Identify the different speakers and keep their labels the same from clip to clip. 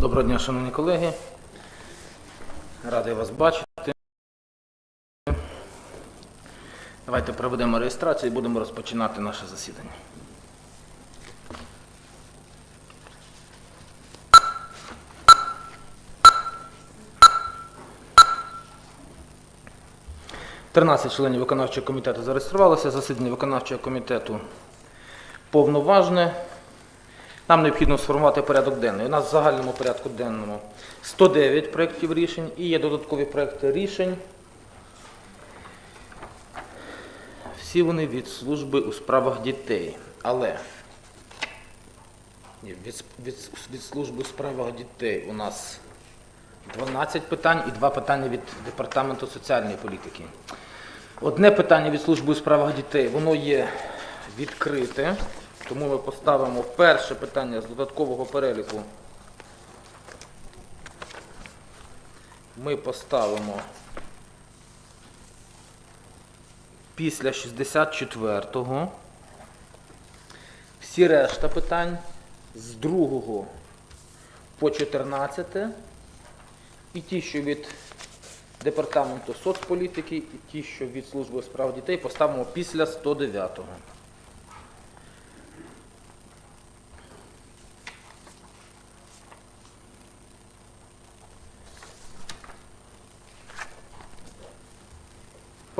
Speaker 1: Доброго дня, шановні колеги. Радий вас бачити. Давайте проведемо реєстрацію і будемо розпочинати наше засідання. Тринадцять членів виконавчого комітету зареєструвалося. Засідання виконавчого комітету повноважне. Нам необхідно сформувати порядок денний. У нас в загальному порядку денному 109 проєктів рішень і є додаткові проєкти рішень. Всі вони від служби у справах дітей. Але від, від, від служби у справах дітей у нас 12 питань і 2 питання від Департаменту соціальної політики. Одне питання від служби у справах дітей, воно є відкрите, тому ми поставимо перше питання з додаткового переліку. Ми поставимо після 64-го. Всі решта питань з 2 по 14 і ті, що від Департаменту соцполітики, і ті, що від Служби справ дітей, поставимо після 109-го.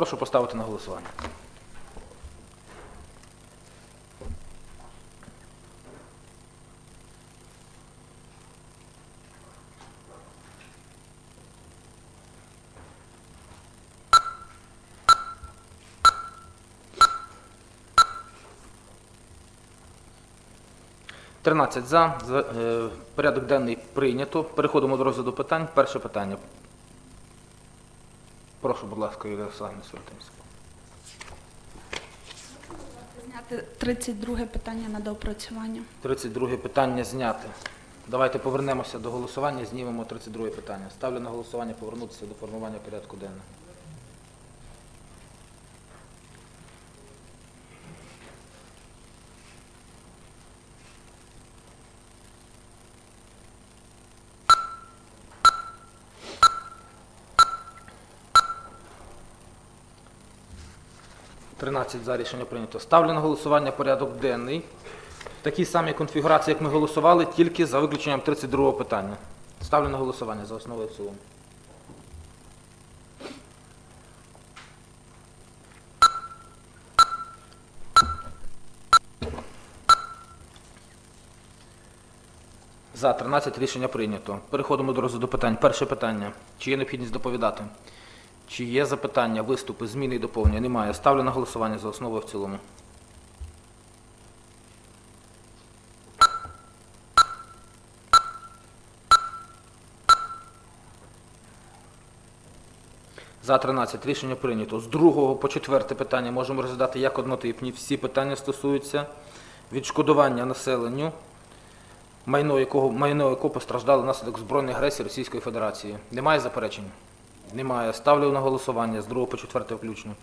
Speaker 1: Прошу поставити на голосування. Тринадцять за. Е, Порядок денний прийнято. Переходимо до розгляду питань. Перше питання. Прошу, будь ласка, Юлія Олександрівна Святинська.
Speaker 2: Зняти 32 питання на доопрацювання.
Speaker 1: 32 питання зняти. Давайте повернемося до голосування, знімемо 32 питання. Ставлю на голосування повернутися до формування порядку денного. Тринадцять за рішення прийнято. Ставлю на голосування порядок денний. В такій самій конфігурації, як ми голосували, тільки за виключенням 32 питання. Ставлю на голосування за основу і в цілому. За 13 рішення прийнято. Переходимо до розгляду питань. Перше питання. Чи є необхідність доповідати? Чи є запитання, виступи, зміни і доповнення? Немає. Ставлю на голосування за основу в цілому. За 13 рішення прийнято. З другого по четверте питання можемо розглядати як однотипні. Всі питання стосуються відшкодування населенню, майно якого, майно якого постраждало внаслідок збройної агресії Російської Федерації. Немає заперечень? Немає. Ставлю на голосування з другого по четверте включно.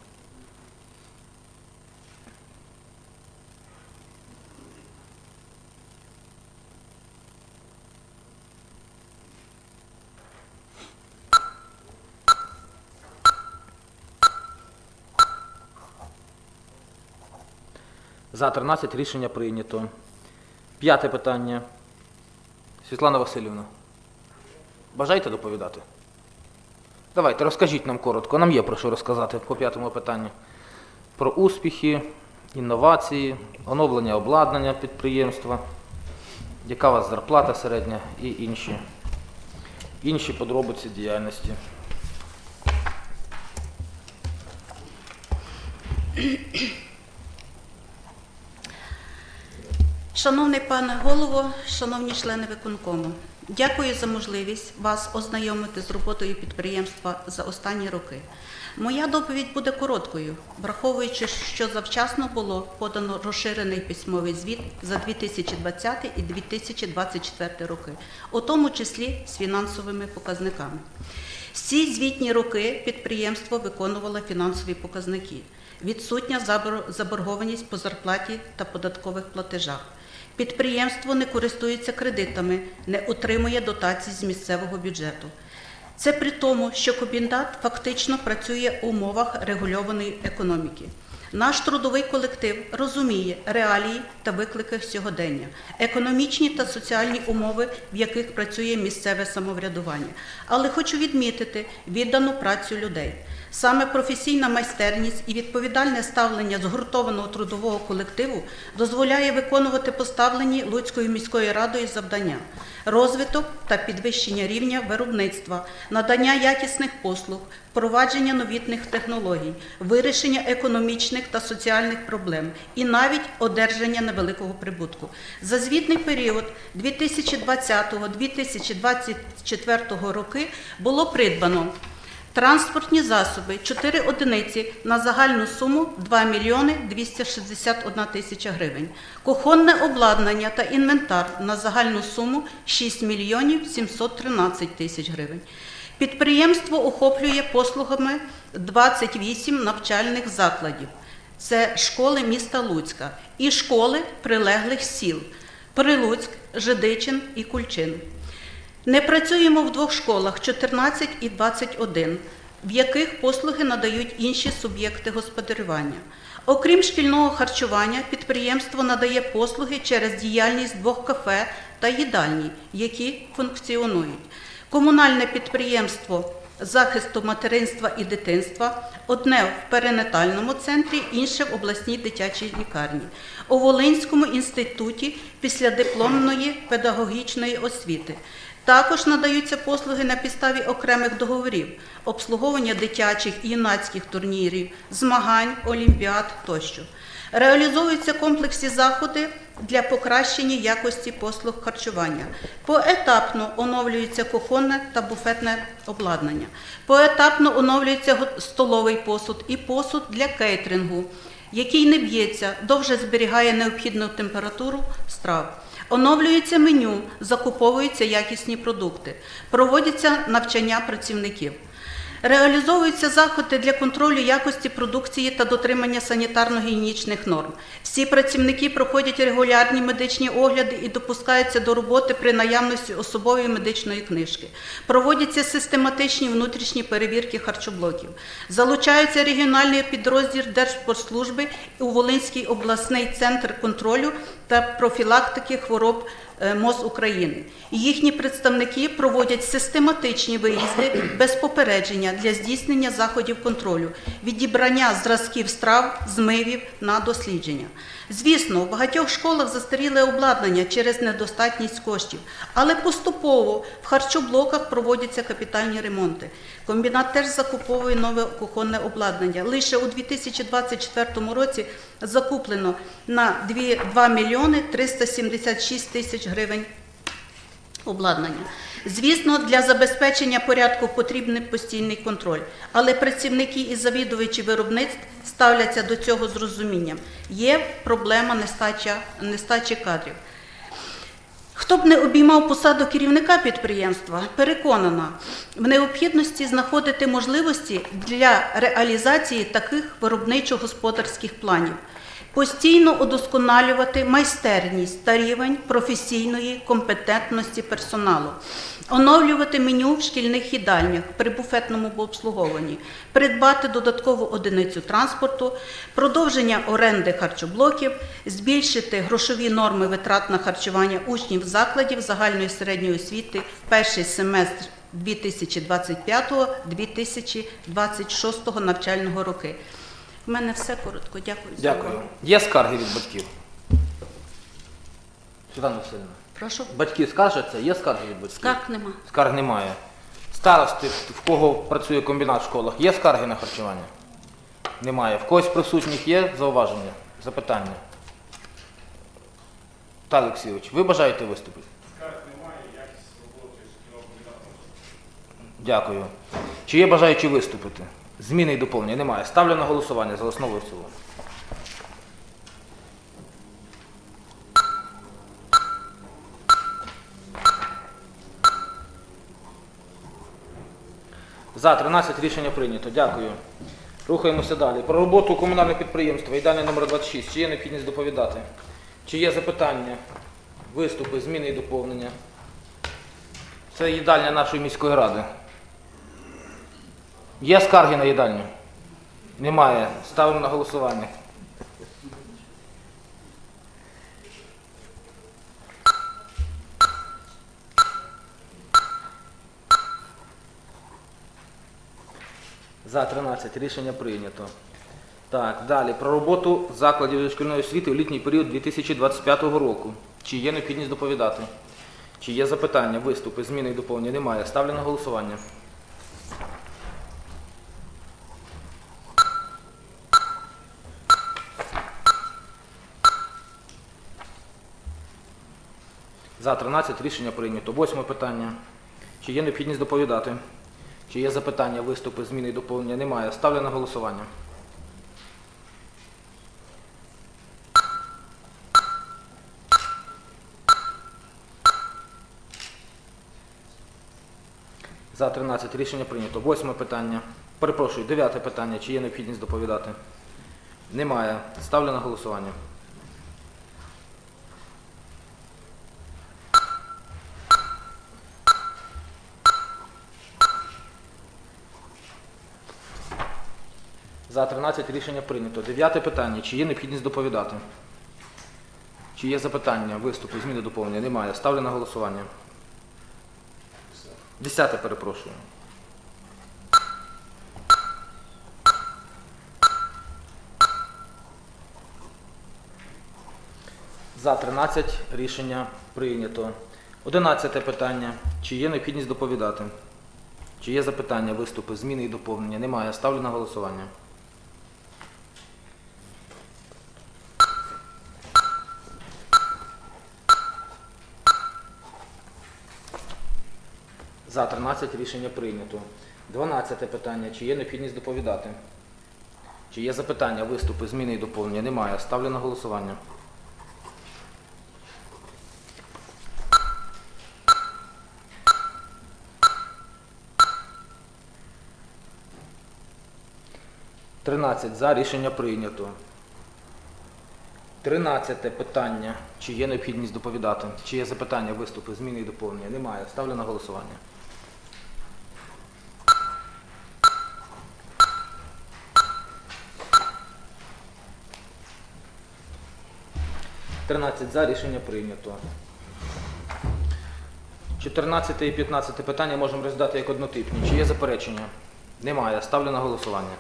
Speaker 1: За 13 рішення прийнято. П'яте питання. Світлана Васильівна. Бажаєте доповідати? Давайте, розкажіть нам коротко. Нам є про що розказати по п'ятому питанню. Про успіхи, інновації, оновлення обладнання підприємства, яка у вас зарплата середня і інші, інші подробиці діяльності.
Speaker 3: Шановний пане голово, шановні члени виконкому, дякую за можливість вас ознайомити з роботою підприємства за останні роки. Моя доповідь буде короткою, враховуючи, що завчасно було подано розширений письмовий звіт за 2020 і 2024 роки, у тому числі з фінансовими показниками. Всі звітні роки підприємство виконувало фінансові показники. Відсутня заборгованість по зарплаті та податкових платежах. Підприємство не користується кредитами, не отримує дотацій з місцевого бюджету. Це при тому, що комбінат фактично працює у умовах регульованої економіки. Наш трудовий колектив розуміє реалії та виклики сьогодення, економічні та соціальні умови, в яких працює місцеве самоврядування. Але хочу відмітити віддану працю людей. Саме професійна майстерність і відповідальне ставлення згуртованого трудового колективу дозволяє виконувати поставлені Луцькою міською радою завдання розвиток та підвищення рівня виробництва, надання якісних послуг, впровадження новітних технологій, вирішення економічних та соціальних проблем і навіть одержання невеликого прибутку. За звітний період 2020-2024 роки було придбано Транспортні засоби 4 одиниці на загальну суму 2 мільйони 261 тисяча гривень. Кухонне обладнання та інвентар на загальну суму 6 мільйонів 713 тисяч гривень. Підприємство охоплює послугами 28 навчальних закладів. Це школи міста Луцька і школи прилеглих сіл Прилуцьк, Жидичин і Кульчин. Не працюємо в двох школах 14 і 21, в яких послуги надають інші суб'єкти господарювання. Окрім шкільного харчування, підприємство надає послуги через діяльність двох кафе та їдальні, які функціонують. Комунальне підприємство захисту материнства і дитинства одне в перинатальному центрі, інше в обласній дитячій лікарні. У Волинському інституті післядипломної педагогічної освіти. Також надаються послуги на підставі окремих договорів, обслуговування дитячих і юнацьких турнірів, змагань, олімпіад тощо. Реалізовуються комплексні заходи для покращення якості послуг харчування. Поетапно оновлюється кухонне та буфетне обладнання. Поетапно оновлюється столовий посуд і посуд для кейтерингу, який не б'ється, довше зберігає необхідну температуру страв. Оновлюється меню, закуповуються якісні продукти, проводяться навчання працівників. Реалізовуються заходи для контролю якості продукції та дотримання санітарно-гігієнічних норм. Всі працівники проходять регулярні медичні огляди і допускаються до роботи при наявності особової медичної книжки. Проводяться систематичні внутрішні перевірки харчоблоків. Залучаються регіональний підрозділ Держпродслужби у Волинський обласний центр контролю та профілактики хвороб МОЗ України. Їхні представники проводять систематичні виїзди без попередження для здійснення заходів контролю, відібрання зразків страв, змивів на дослідження. Звісно, в багатьох школах застаріле обладнання через недостатність коштів, але поступово в харчоблоках проводяться капітальні ремонти. Комбінат теж закуповує нове кухонне обладнання. Лише у 2024 році закуплено на 2, 2 мільйони 376 тисяч гривень обладнання. Звісно, для забезпечення порядку потрібний постійний контроль, але працівники і завідувачі виробництв ставляться до цього з розумінням. Є проблема нестача, нестачі кадрів. Хто б не обіймав посаду керівника підприємства, переконана в необхідності знаходити можливості для реалізації таких виробничо-господарських планів, постійно удосконалювати майстерність та рівень професійної компетентності персоналу, оновлювати меню в шкільних їдальнях при буфетному обслуговуванні, придбати додаткову одиницю транспорту, продовження оренди харчоблоків, збільшити грошові норми витрат на харчування учнів закладів загальної середньої освіти в перший семестр 2025-2026 навчального роки. У мене все коротко. Дякую. за
Speaker 1: Дякую.
Speaker 3: увагу.
Speaker 1: Є скарги від батьків? Світлана Васильівна.
Speaker 3: Прошу.
Speaker 1: Батьки скаржаться, є скарги від батьків?
Speaker 3: Скарг нема.
Speaker 1: Скарг немає. Старости, в кого працює комбінат в школах, є скарги на харчування? Немає. В когось присутніх є зауваження, запитання? Та Олексійович, ви бажаєте виступити? Скарг немає, якість роботи шкільного комбінату. Дякую. Чи є бажаючі виступити? Зміни і доповнення немає. Ставлю на голосування за основу і в цілому. За 13 рішення прийнято. Дякую. Рухаємося далі. Про роботу комунального підприємства. Ідеальний номер 26. Чи є необхідність доповідати? Чи є запитання, виступи, зміни і доповнення? Це їдальня нашої міської ради. Є скарги на їдальню? Немає. Ставимо на голосування. За 13. Рішення прийнято. Так, далі. Про роботу закладів дошкільної освіти у літній період 2025 року. Чи є необхідність доповідати? Чи є запитання, виступи, зміни і доповнення? Немає. Ставлю на голосування. За 13 рішення прийнято. Восьме питання. Чи є необхідність доповідати? Чи є запитання, виступи, зміни і доповнення? Немає. Ставлю на голосування. За 13 рішення прийнято. Восьме питання. Перепрошую, дев'яте питання. Чи є необхідність доповідати? Немає. Ставлю на голосування. За 13 рішення прийнято. Дев'яте питання. Чи є необхідність доповідати? Чи є запитання, виступи, зміни доповнення? Немає. Ставлю на голосування. Десяте, перепрошую. За 13 рішення прийнято. Одинадцяте питання. Чи є необхідність доповідати? Чи є запитання, виступи, зміни і доповнення? Немає. Ставлю на голосування. За 13 рішення прийнято. 12 питання. Чи є необхідність доповідати? Чи є запитання, виступи, зміни і доповнення? Немає. Ставлю на голосування. Тринадцять за рішення прийнято. Тринадцяте питання. Чи є необхідність доповідати? Чи є запитання, виступи, зміни і доповнення? Немає. Ставлю на голосування. Тринадцять за рішення прийнято. 14 і 15 питання можемо роздати як однотипні. Чи є заперечення? Немає. Ставлю на голосування.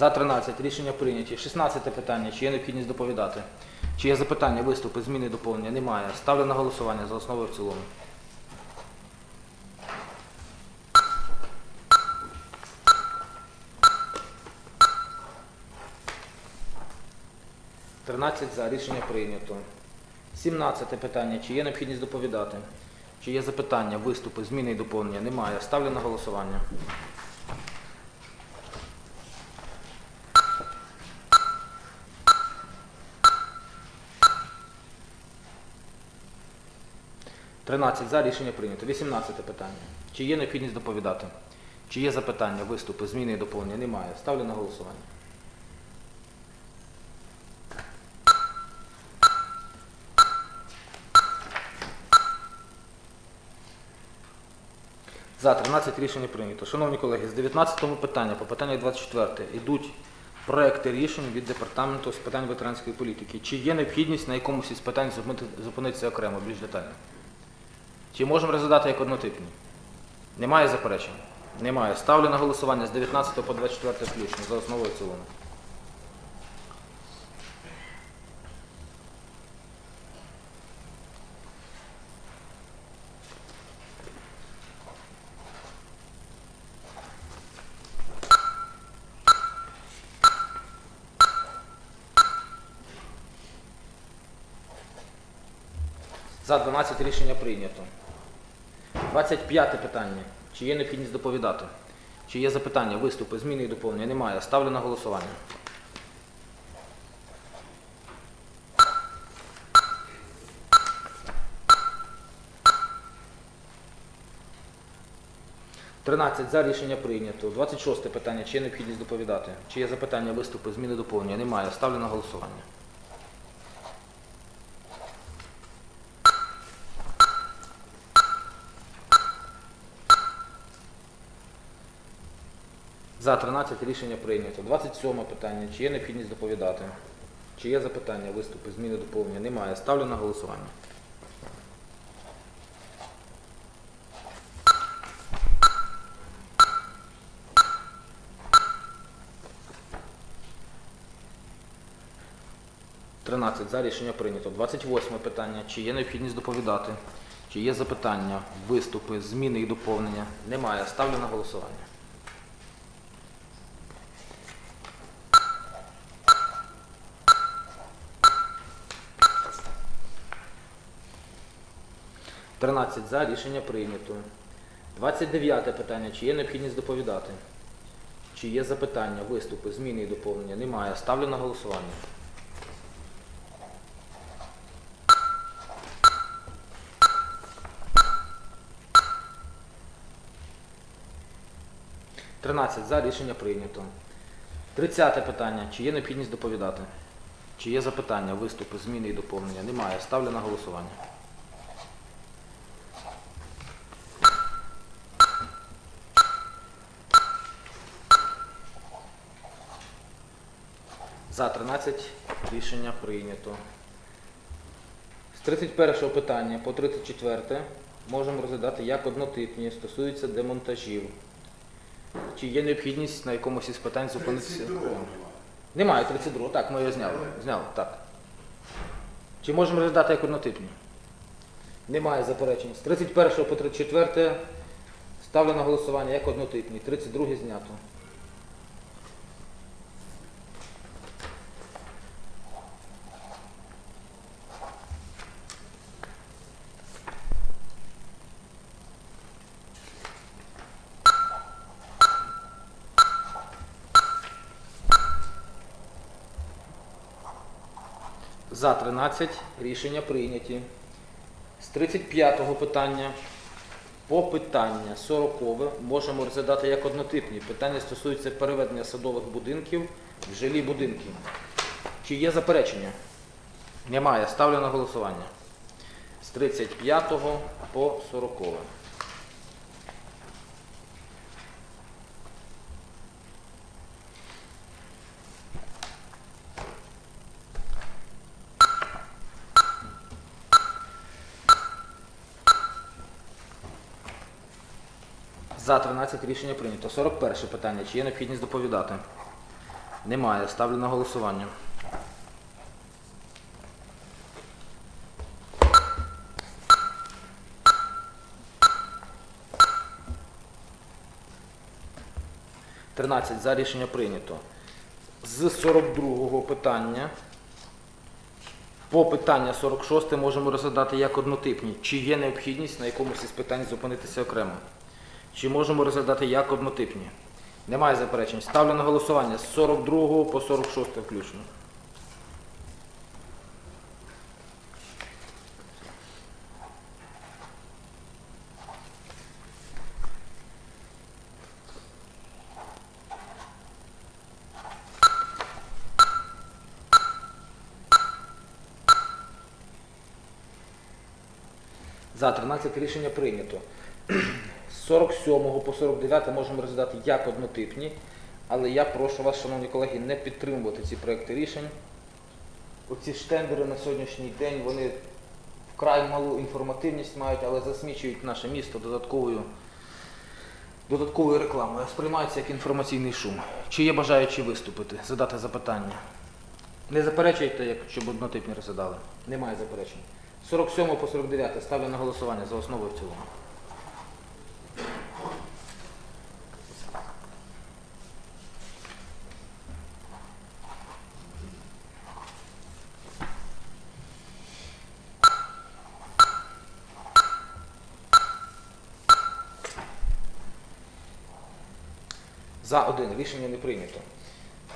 Speaker 1: За 13 рішення прийняті. 16 питання. Чи є необхідність доповідати? Чи є запитання, виступи, зміни доповнення? Немає. Ставлю на голосування за основу і в цілому. Тринадцять за рішення прийнято. 17 питання. Чи є необхідність доповідати? Чи є запитання, виступи, зміни і доповнення? Немає. Ставлю на голосування. Тринадцять за рішення прийнято. 18 питання. Чи є необхідність доповідати? Чи є запитання, виступи, зміни і доповнення? Немає. Ставлю на голосування. За 13 рішення прийнято. Шановні колеги, з 19 питання по питанню 24 йдуть проекти рішень від департаменту з питань ветеранської політики. Чи є необхідність на якомусь із питань зупинитися окремо, більш детально? Чи можемо розглядати як однотипні? Немає заперечень? Немає. Ставлю на голосування з 19 по 24 включно за основою цілому. За 12 рішення прийнято. 25 питання. Чи є необхідність доповідати? Чи є запитання, виступи, зміни і доповнення? Немає. Ставлю на голосування. Тринадцять за рішення прийнято. 26 питання. Чи є необхідність доповідати? Чи є запитання, виступи, зміни доповнення? Немає. Ставлю на голосування. За 13 рішення прийнято. 27 питання. Чи є необхідність доповідати? Чи є запитання, виступи, зміни доповнення? Немає. Ставлю на голосування. Тринадцять за рішення прийнято. 28 питання. Чи є необхідність доповідати? Чи є запитання, виступи, зміни і доповнення? Немає. Ставлю на голосування. Тринадцять за рішення прийнято. 29 питання. Чи є необхідність доповідати? Чи є запитання, виступи, зміни і доповнення? Немає. Ставлю на голосування. Тринадцять за рішення прийнято. 30 питання. Чи є необхідність доповідати? Чи є запитання, виступи, зміни і доповнення? Немає. Ставлю на голосування. За 13 рішення прийнято. З 31 питання по 34 можемо розглядати як однотипні, стосуються демонтажів. Чи є необхідність на якомусь із питань зупинитися? Немає 32, так, ми його зняли. Зняли, так. Чи можемо розглядати як однотипні? Немає заперечень. З 31 по 34 ставлю на голосування як однотипні. 32 знято. За 13 рішення прийняті. З 35-го питання по питання 40 можемо розглядати як однотипні. Питання стосуються переведення садових будинків в жилі будинки. Чи є заперечення? Немає. Ставлю на голосування. З 35 по 40. За 13 рішення прийнято. 41 питання. Чи є необхідність доповідати? Немає. Ставлю на голосування. Тринадцять за рішення прийнято. З 42-го питання по питання 46 можемо розглядати як однотипні. Чи є необхідність на якомусь із питань зупинитися окремо? Чи можемо розглядати як однотипні? Немає заперечень. Ставлю на голосування з 42 по 46 включно. За 13 рішення прийнято. З 47 по 49 можемо розглядати як однотипні, але я прошу вас, шановні колеги, не підтримувати ці проекти рішень. Оці штендери на сьогоднішній день вони вкрай малу інформативність мають, але засмічують наше місто додатковою, додатковою рекламою. Сприймаються як інформаційний шум. Чи є бажаючі виступити, задати запитання? Не заперечуйте, щоб однотипні розглядали. Немає заперечень. 47 по 49 ставлю на голосування за основу і в цілому. За один. Рішення не прийнято.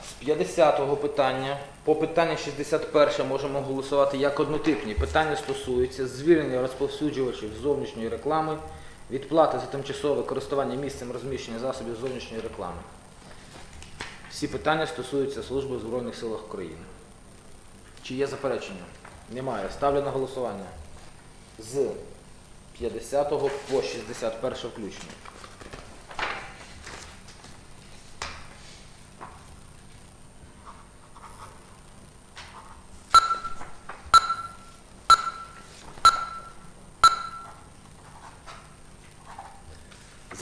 Speaker 1: З 50-го питання по питання 61 можемо голосувати як однотипні. Питання стосуються звільнення розповсюджувачів зовнішньої реклами від плати за тимчасове користування місцем розміщення засобів зовнішньої реклами. Всі питання стосуються служби в Збройних силах України. Чи є заперечення? Немає. Ставлю на голосування. З 50 по 61 включно.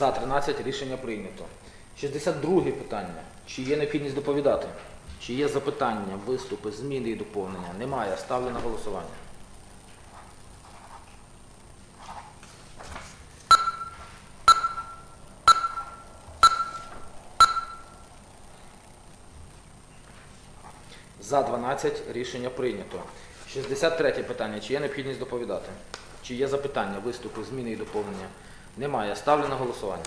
Speaker 1: За 13 рішення прийнято. 62 питання. Чи є необхідність доповідати? Чи є запитання, виступи, зміни і доповнення? Немає. Ставлю на голосування. За 12 рішення прийнято. 63 питання. Чи є необхідність доповідати? Чи є запитання, виступи, зміни і доповнення? Немає. Ставлю на голосування.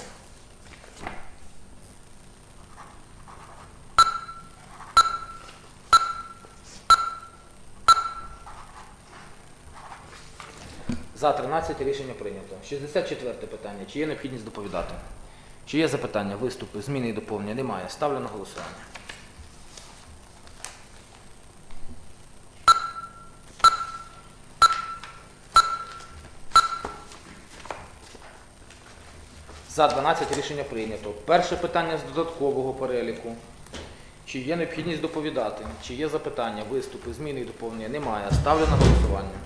Speaker 1: За 13 рішення прийнято. 64 питання. Чи є необхідність доповідати? Чи є запитання, виступи, зміни і доповнення? Немає. Ставлю на голосування. За 12 рішення прийнято. Перше питання з додаткового переліку. Чи є необхідність доповідати? Чи є запитання, виступи, зміни і доповнення? Немає. Ставлю на голосування.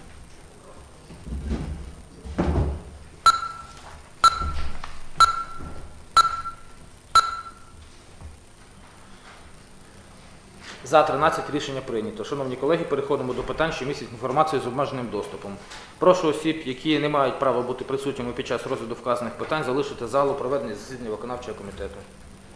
Speaker 1: За 13 рішення прийнято. Шановні колеги, переходимо до питань, що містять інформацію з обмеженим доступом. Прошу осіб, які не мають права бути присутніми під час розгляду вказаних питань, залишити залу проведення засідання виконавчого комітету.